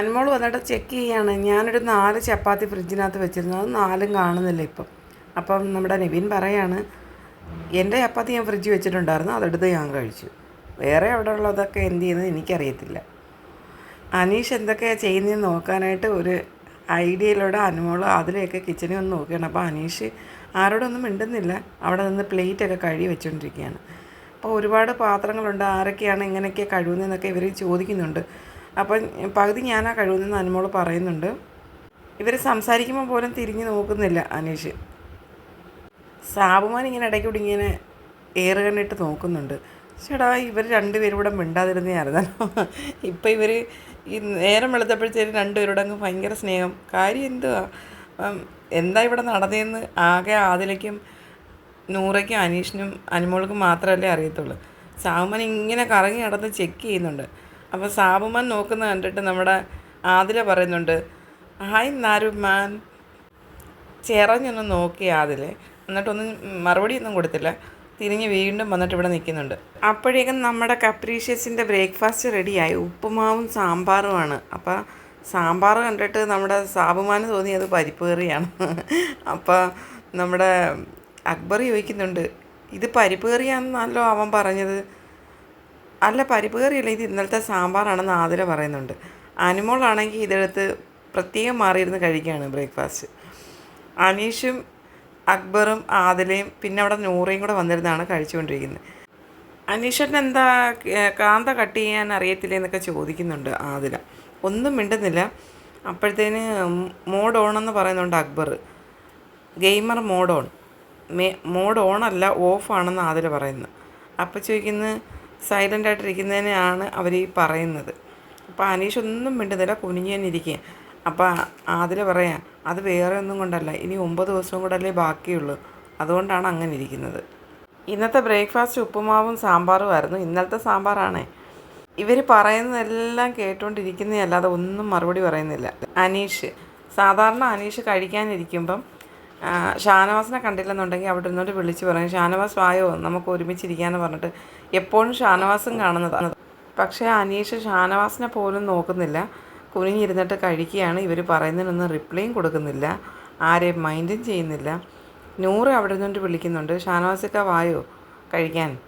അനുമോൾ വന്നിട്ട് ചെക്ക് ചെയ്യാണ്. ഞാനൊരു നാല് ചപ്പാത്തി ഫ്രിഡ്ജിനകത്ത് വെച്ചിരുന്നു. അത് നാലും കാണുന്നില്ല ഇപ്പം. അപ്പം നമ്മുടെ നിവിൻ പറയാണ് എന്റെ ചപ്പാത്തി ഞാൻ ഫ്രിഡ്ജിൽ വെച്ചിട്ടുണ്ടായിരുന്നു. അതെടുത്ത് ഞാൻ കഴിച്ചു. വേറെ അവിടെ ഉള്ളതൊക്കെ എന്ത് ചെയ്യുന്നത് എനിക്കറിയത്തില്ല. അനീഷ് എന്തൊക്കെയാണ് ചെയ്യുന്നതെന്ന് നോക്കാനായിട്ട് ഒരു ഐഡിയയിലൂടെ അനുമോൾ അതിലെയൊക്കെ കിച്ചണിൽ ഒന്ന് നോക്കുകയാണ്. അപ്പോൾ അനീഷ് ആരോടൊന്നും മിണ്ടുന്നില്ല. അവിടെ നിന്ന് പ്ലേറ്റൊക്കെ കഴുകി വെച്ചുകൊണ്ടിരിക്കുകയാണ് അപ്പോൾ ഒരുപാട് പാത്രങ്ങളുണ്ട്. ആരൊക്കെയാണ് ഇങ്ങനെയൊക്കെ കഴുകുന്നതെന്നൊക്കെ ഇവർ ചോദിക്കുന്നുണ്ട്. അപ്പം പകുതി ഞാനാ കഴുകുന്നതെന്ന് അനുമോൾ പറയുന്നുണ്ട്. ഇവർ സംസാരിക്കുമ്പോൾ പോലും തിരിഞ്ഞു നോക്കുന്നില്ല അനീഷ്. സാബുമാൻ ഇങ്ങനെ ഇടയ്ക്കൂടി ഇങ്ങനെ ഏറ് കണ്ടിട്ട് നോക്കുന്നുണ്ട്. ചേടാ ഇവർ രണ്ടുപേരും കൂടെ മിണ്ടാതിരുന്നതായിരുന്നല്ലോ ഇപ്പം ഇവർ ഈ നേരം വെളുത്തപ്പോഴത്തേക്കും രണ്ടുപേരോട് അങ്ങ് ഭയങ്കര സ്നേഹം. കാര്യം എന്തുവാ? എന്താ ഇവിടെ നടന്നതെന്ന് ആകെ ആദിലയ്ക്കും നൂറയ്ക്കും അനീഷിനും അനുമോൾക്കും മാത്രമല്ലേ അറിയത്തുള്ളൂ. സാബുമാൻ ഇങ്ങനെ കറങ്ങി നടന്ന് ചെക്ക് ചെയ്യുന്നുണ്ട്. അപ്പോൾ സാബുമാൻ നോക്കുന്ന കണ്ടിട്ട് നമ്മുടെ ആദില പറയുന്നുണ്ട് ഹായ് നാരുമാൻ. ചിറഞ്ഞൊന്ന് നോക്കി അതിൽ എന്നിട്ടൊന്നും മറുപടിയൊന്നും കൊടുത്തില്ല. തിരിഞ്ഞ് വീണ്ടും വന്നിട്ട് ഇവിടെ നിൽക്കുന്നുണ്ട്. അപ്പോഴേക്കും നമ്മുടെ കപ്രീഷ്യസിന്റെ ബ്രേക്ക്ഫാസ്റ്റ് റെഡിയായി. ഉപ്പുമാവും സാമ്പാറുമാണ് അപ്പോൾ സാമ്പാർ കണ്ടിട്ട് നമ്മുടെ സാബുമാന് തോന്നിയത് പരിപ്പ് കറിയാണ്. അപ്പോൾ നമ്മുടെ അക്ബർ ചോദിക്കുന്നുണ്ട് ഇത് പരിപ്പ് കറിയാണെന്നല്ലോ അവൻ പറഞ്ഞത്? അല്ല പരിപ്പ് ഇത് ഇന്നലത്തെ സാമ്പാറാണെന്ന് ആതിര പറയുന്നുണ്ട്. അനുമോളാണെങ്കിൽ ഇതെടുത്ത് പ്രത്യേകം മാറിയിരുന്ന് കഴിക്കുകയാണ് ബ്രേക്ക്ഫാസ്റ്റ്. അനീഷും അക്ബറും ആദിലയും പിന്നെ അവിടെ നൂറയും കൂടെ വന്നിരുന്നാണ് കഴിച്ചുകൊണ്ടിരിക്കുന്നത്. അനീഷേട്ടൻ എന്താ കാന്ത കട്ട് ചെയ്യാൻ അറിയത്തില്ല എന്നൊക്കെ ചോദിക്കുന്നുണ്ട് ആദില ഒന്നും മിണ്ടുന്നില്ല. അപ്പോഴത്തേന് മോഡ് ഓൺ എന്ന് പറയുന്നുണ്ട് Akbar. Gamer mode on. May mode on അല്ല ഓഫ് ആണെന്ന് ആദില അപ്പോൾ ചോദിക്കുന്നത് സൈലന്റ് ആയിട്ടിരിക്കുന്നതിനെയാണ് അവർ ഈ പറയുന്നത്. അപ്പോൾ അനീഷ് ഒന്നും മിണ്ടുന്നില്ല കുനിഞ്ഞു തന്നെ ഇരിക്കുക അപ്പോൾ അതിൽ പറയാം അത് വേറെ ഒന്നും കൊണ്ടല്ല ഇനി ഒമ്പത് ദിവസവും കൂടെ അല്ലേ ബാക്കിയുള്ളൂ. അതുകൊണ്ടാണ് അങ്ങനെ ഇരിക്കുന്നത്. ഇന്നത്തെ ബ്രേക്ക്ഫാസ്റ്റ് ഉപ്പുമാവും സാമ്പാറുമായിരുന്നു ഇന്നലത്തെ സാമ്പാറാണേ. ഇവർ പറയുന്നതെല്ലാം കേട്ടുകൊണ്ടിരിക്കുന്നതല്ലാതെ ഒന്നും മറുപടി പറയുന്നില്ല. അനീഷ് സാധാരണ അനീഷ് കഴിക്കാനിരിക്കുമ്പം ഷാനവാസിനെ കണ്ടില്ലെന്നുണ്ടെങ്കിൽ അവിടെ ഇരുന്നോട്ട് വിളിച്ച് പറയും ഷാനവാസ് വായോ? നമുക്ക് ഒരുമിച്ചിരിക്കാന്ന് പറഞ്ഞിട്ട് എപ്പോഴും ഷാനവാസും കാണുന്നതാണ് പക്ഷേ അനീഷ് ഷാനവാസിനെ പോലും നോക്കുന്നില്ല. കുനിഞ്ഞിരുന്നിട്ട് കഴിക്കുകയാണ്. ഇവർ പറയുന്നതിനൊന്നും റിപ്ലൈയും കൊടുക്കുന്നില്ല. ആരെയും മൈൻഡും ചെയ്യുന്നില്ല. നൂറ് അവിടെ നിന്നുകൊണ്ട് വിളിക്കുന്നുണ്ട്. ഷാനവാസിക്ക വായോ? കഴിക്കാൻ?